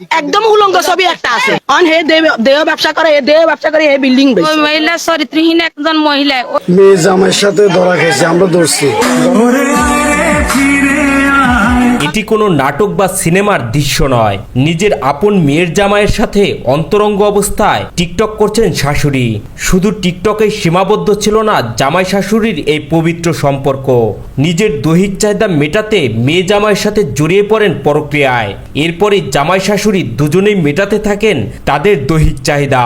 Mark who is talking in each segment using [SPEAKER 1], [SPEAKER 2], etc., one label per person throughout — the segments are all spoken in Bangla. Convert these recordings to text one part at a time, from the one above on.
[SPEAKER 1] একদম উলঙ্গ ছবি একটা আছে। অন হে দেহ- ব্যবসা করে হে দেহ ব্যবসা করে হে বিল্ডিং
[SPEAKER 2] ওই মহিলা চরিত্রহীন একজন মহিলা।
[SPEAKER 3] মেয়ে জামাইয়ের সাথে ধরা খেয়েছে আমরা ধরছি।
[SPEAKER 4] এটি কোনো নাটক বা সিনেমার দৃশ্য নয়। নিজের আপন মেয়ের জামাইয়ের সাথে অন্তরঙ্গ অবস্থায় টিকটক করছেন শাশুড়ি। শুধু টিকটকে সীমাবদ্ধ ছিল না জামাই শাশুড়ির এই পবিত্র সম্পর্ক। নিজের দৈহিক চাহিদা মেটাতে মেয়ে জামাইয়ের সাথে জড়িয়ে পড়েন পরক্রিয়ায়। এরপরে জামাই শাশুড়ি দুজনেই মেটাতে থাকেন তাদের দৈহিক চাহিদা।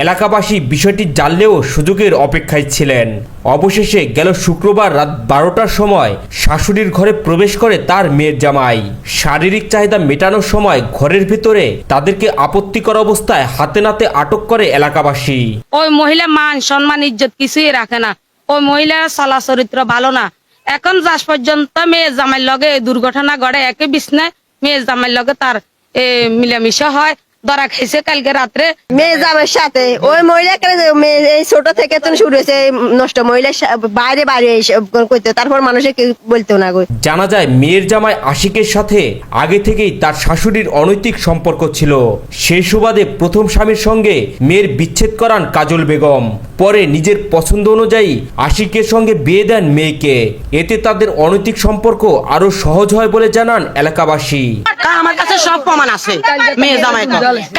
[SPEAKER 4] এলাকাবাসী বিষয়টি জানলেও সুযোগের অপেক্ষায় ছিলেন। অবশেষে গেল শুক্রবার রাত বারোটার সময় শাশুড়ির ঘরে প্রবেশ করে তার মেয়ের জামাই। শারীরিক চাহিদা মেটানোর সময় ঘরের ভিতরে তাদেরকে আপত্তিকর অবস্থায় হাতে নাতে আটক করে এলাকাবাসী।
[SPEAKER 2] ওই মহিলা মান সম্মান, ইজ্জত কিছুই রাখে না। ওই মহিলা চলা চরিত্র ভালো না। এখন যাস পর্যন্ত মেয়ে জামাইয়ের লগে দুর্ঘটনা ঘটে। একে বিছনায় মেয়ে জামাইয়ের লগে তার মিলামিশা হয়। ধরা খাইছে কালকে রাত্রে
[SPEAKER 5] মেয়ে যাবে সাথে। ওই মহিলা কেন মেয়ে এই ছোট থেকে তো শুরু হয়েছে নষ্ট মহিলা বাইরে বাইরে এইসব করতে। তারপর মানুষে কেউ বলতো না গো।
[SPEAKER 4] জানা যায় মেয়ের জামাই আশিকের সাথে আগে থেকেই তার শাশুড়ির অনৈতিক সম্পর্ক ছিল। সেই সুবাদে প্রথম স্বামীর সঙ্গে মেয়ের বিচ্ছেদ করান কাজল বেগম। পরে নিজের পছন্দ অনুযায়ী আশিকের সঙ্গে বিয়ে দেন মেয়েকে। এতে তাদের অনৈতিক সম্পর্ক আরও সহজ হয় বলে জানান এলাকাবাসী।
[SPEAKER 1] আমার কাছে সব প্রমাণ আছে, মেয়ে জামাই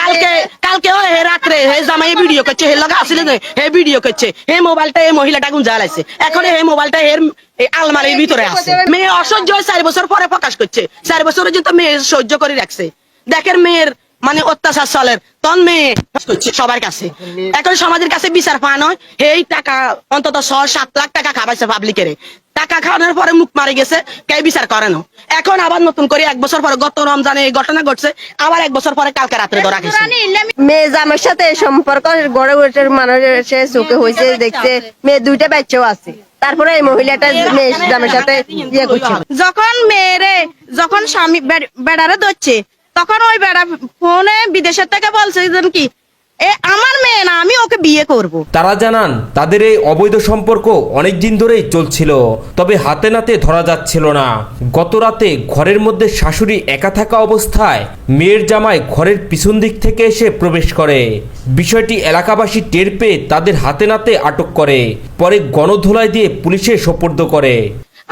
[SPEAKER 1] কালকে কালকে ও হে রাত্রে, হে জামাই ভিডিও করছে, হে লগা আসলে হে ভিডিও করছে, হে মোবাইলটা এই মহিলাটা গুন জ্বালাইছে? এখন হে মোবাইলটা এর আলমারির ভিতরে আছে। মেয়ে অসহ্য হয়ে, চার বছর পরে প্রকাশ করছে। চার বছরের জন্য মেয়ে সহ্য করে রাখছে। দেখেন মেয়ের মানে অত্যাচার চলের তখন মেয়ে সবার কাছে। এখন সমাজের কাছে বিচার পান নয় এই টাকা অন্তত ছ সাত লাখ টাকা খাবাইছে পাবলিকের টাকা খাওয়ানোর পরে মুখ মারি গেছে কে বিচার করে না। এখন আবার নতুন করে এক বছর পরে গত রমজানে এই ঘটনা ঘটছে আবার এক বছর পরে কালকে রাত্রে ধরা গেছে
[SPEAKER 5] মেয়ে জামের সাথে সম্পর্ক গড়ে উঠে মানুষের চোখে হয়েছে দেখছে মেয়ে দুইটা বাচ্চাও আছে। তারপরে এই মহিলাটা মেয়ে জামের সাথে ইয়ে করছে।
[SPEAKER 2] যখন মেয়েরে যখন স্বামী বেড়ারে ধরছে তখন ওই বেড়া ফোনে বিদেশের থেকে বলছে কি এ আমার মেয়ে না আমি ওকে বিয়ে করব।
[SPEAKER 4] তারা জানান তাদের এই অবৈধ সম্পর্ক অনেক দিন ধরেই চলছিল তবে হাতে নাতে ধরা যাচ্ছিল না। গত রাতে ঘরের মধ্যে শাশুড়ি একা থাকা অবস্থায় মেয়ের জামাই ঘরের পিছন দিক থেকে এসে প্রবেশ করে। বিষয়টি এলাকাবাসী টের পেয়ে তাদের হাতে নাতে আটক করে পরে গণধোলাই দিয়ে পুলিশে সোপর্দ করে।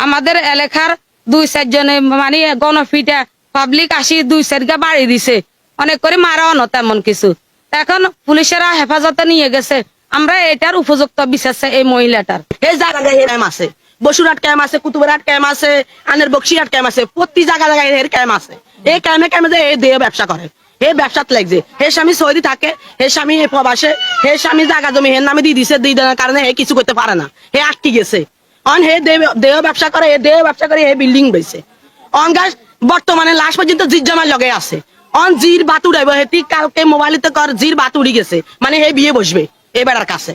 [SPEAKER 2] আমাদের এলাকার দুই চারজনে মানে গণফিটা পাবলিক আসি দুই চারটা বাড়ি দিছে। অনেক করে মারাও না তেমন কিছু। এখন পুলিশেরা হেফাজতে নিয়ে গেছে। আমরা এটার উপযুক্ত বিচার এই মহিলাটার।
[SPEAKER 1] আছে। বসুরহাট ক্যাম্প আছে ক্যাম্প আছে, আনের বক্সিহাট ক্যাম্প আছে, প্রতি জায়গা জায়গায় এর ক্যাম্প আছে। এই যে ব্যবসা করে। হে ব্যবসাত লাগছে। হে স্বামী সৌদি থাকে, হে স্বামী হে প্রবাসে, হে স্বামী জায়গা জমি হের নামে দিয়ে দিছে দিয়ে দেওয়ার কারণে হে কিছু করতে পারে না। হে আটকে গেছে। অন হে দেহ- ব্যবসা করে, হে দেহ ব্যবসা করে হে বিল্ডিং বেছে। অন গাছ বর্তমানে লাশ পর্যন্ত জির জামার লগে আছে। অন জির বাত উড়াইব হেতি, কালকে মোবাইলতে কর জির বাত উড়ি গেছে। মানে হে বিয়ে বসবে, এবার কাছে।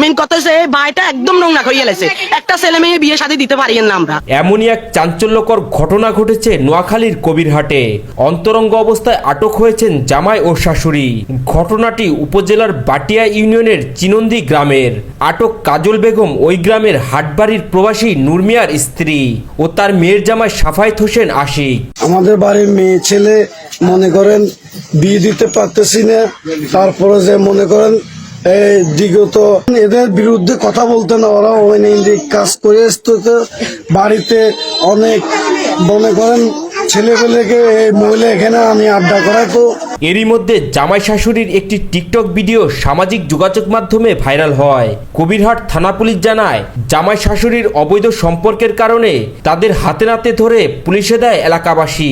[SPEAKER 1] মেন কথা হচ্ছে এই ভাইটা একদম নোংরা হয়ে গেছে একটা ছেলে মেয়ে বিয়ে শাদী দিতে পারি না আমরা।
[SPEAKER 4] এমনই এক চাঞ্চল্যকর ঘটনা ঘটেছে নোয়াখালীর কবিরহাটে। অন্তরঙ্গ অবস্থায় আটক হয়েছেন জামাই ও শাশুড়ি। ঘটনাটি উপজেলার বাটিয়া ইউনিয়নের চিনন্দি গ্রামের। আটক কাজল বেগম ওই গ্রামের হাটবাড়ির প্রবাসী নুরমিয়ার স্ত্রী ও তার মেয়ের জামাই সাফায়েত হোসেন আশিক।
[SPEAKER 3] আমাদের বাড়ির মেয়ে ছেলে মনে করেন বিয়ে দিতে পারতেছি না। তারপরে যে মনে করেন এদের বিরুদ্ধে কথা বলতে না, ওরা অনৈতিক কাজ করে আসতে বাড়িতে অনেক মনে করেন ছেলেপেলেকে, এই মহিলা এখানে আমি আড্ডা করাই তো
[SPEAKER 4] এরই মধ্যে জামাই শাশুড়ির একটি টিকটক ভিডিও সামাজিক যোগাযোগ মাধ্যমে ভাইরাল হয়। কবিরহাট থানা পুলিশ জানায়, জামাই শাশুড়ির অবৈধ সম্পর্কের কারণে তাদের হাতে নাতে ধরে পুলিশে দেয় এলাকাবাসী।